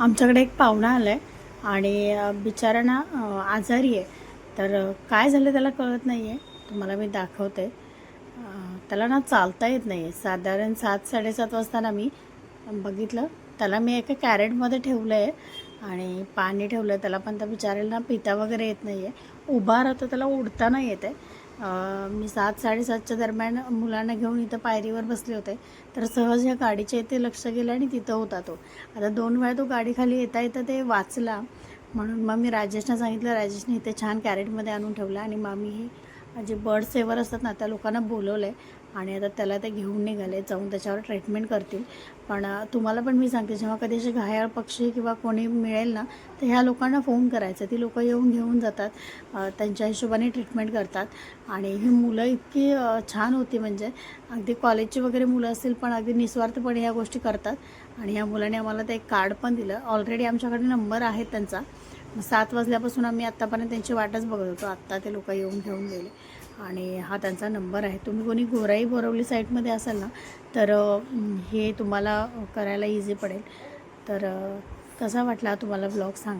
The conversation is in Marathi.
आमच्याकडे एक पाहुणा आला आहे आणि बिचारा ना आजारी आहे. तर काय झालं त्याला कळत नाही आहे तुम्हाला मी दाखवते. त्याला ना चालता येत नाही आहे साधारण सात साडेसात वाजता ना मी बघितलं. त्याला मी एका कॅरेटमध्ये ठेवलं आहे आणि पाणी ठेवलं आहे त्याला पण त्या बिचाऱ्याला ना पिता वगैरे येत नाही आहे उभा राहतो त्याला उडता नाही येत आहे मी सात साडेसातच्या दरम्यान मुलांना घेऊन इथं पायरीवर बसले होते. तर सहज ह्या गाडीच्या इथे लक्ष गेलं आणि तिथं होता तो. आता दोन वेळा तो गाडी खाली येता येता ते वाचला. म्हणून मग मी राजेशना सांगितलं राजेशने इथे छान कॅरेटमध्ये आणून ठेवलं आणि मग मी जे बर्ड सेवर असतात ना त्या लोकांना बोलवलं आहे आणि आता त्याला ते घेऊन निघाले जाऊन त्याच्यावर ट्रीटमेंट करतील. पण तुम्हाला पण मी सांगते जेव्हा कधी असे घायाळ पक्षी किंवा कोणी मिळेल ना तर ह्या लोकांना फोन करायचं. ती लोकं येऊन घेऊन जातात त्यांच्या हिशोबाने ट्रीटमेंट करतात. आणि ही मुलं इतकी छान होती म्हणजे अगदी कॉलेजची वगैरे मुलं असतील पण अगदी निस्वार्थपणे ह्या गोष्टी करतात. आणि ह्या मुलाने आम्हाला ते एक कार्ड पण दिलं. ऑलरेडी आमच्याकडे नंबर आहे त्यांचा. सात वाजल्यापासून आम्ही आत्तापर्यंत त्यांची वाटच बघत होतो. आत्ता ते लोक येऊन घेऊन गेले. आणि हा त्यांचा नंबर आहे. तुम्ही कोणी गोराई बोरवली साईटमध्ये असाल ना तर हे तुम्हाला करायला इझी पडेल. तर कसा वाटला तुम्हाला ब्लॉग सांगा?